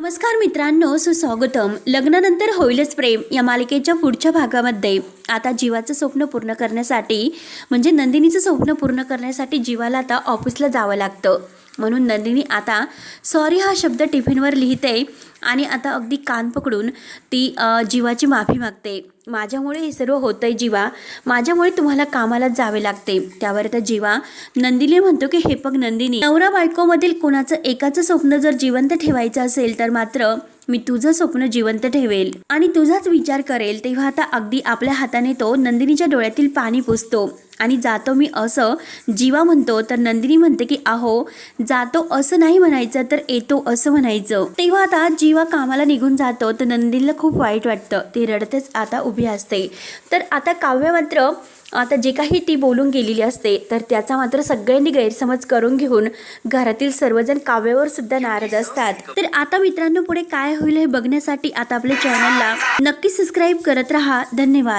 नमस्कार मित्रांनो सुस्वागतम. लग्नानंतर होईलच प्रेम या मालिकेच्या पुढच्या भागामध्ये. आता जीवाचं स्वप्न पूर्ण करण्यासाठी म्हणजे नंदिनीचं स्वप्न पूर्ण करण्यासाठी जीवाला आता ऑफिसला जावं लागतं. म्हणून नंदिनी आता सॉरी हा शब्द टिफिनवर लिहिते आणि आता अगदी कान पकडून ती जीवाची माफी मागते. माझ्यामुळे हे सर्व होतंय जीवा. माझ्यामुळे तुम्हाला कामाला जावे लागते. त्यावर आता जीवा. नंदिनी म्हणतो की हे पग नंदिनी नवरा बायकोमधील कोणाचं एकाचं स्वप्न जर जिवंत ठेवायचं असेल तर मात्र मी तुझं स्वप्न जिवंत ठेवेल. आणि तुझाच विचार करेल तेव्हा आता अगदी आपल्या हाताने तो नंदिनीच्या डोळ्यातील पाणी पुसतो. आणि जातो मी असं. जीवा म्हणतो तर नंदिनी म्हणते की अहो जातो असं नाही म्हणायचं तर येतो असं म्हणायचं. तेव्हा आता जीवा कामाला निघून जातो तर नंदिनीला खूप वाईट वाटतं. ती रडतच आता उभी असते. तर आता काव्य मात्र आता जे काही ती बोलून गेलेली असते तर त्याचा मात्र सगळ्यांनी गैरसमज करून घेऊन घरातील सर्वजण काव्यावर सुद्धा नाराज असतात. तर आता मित्रांनो पुढे काय होईल हे बघण्यासाठी आता आपल्या चॅनलला नक्की सबस्क्राईब करत राहा. धन्यवाद.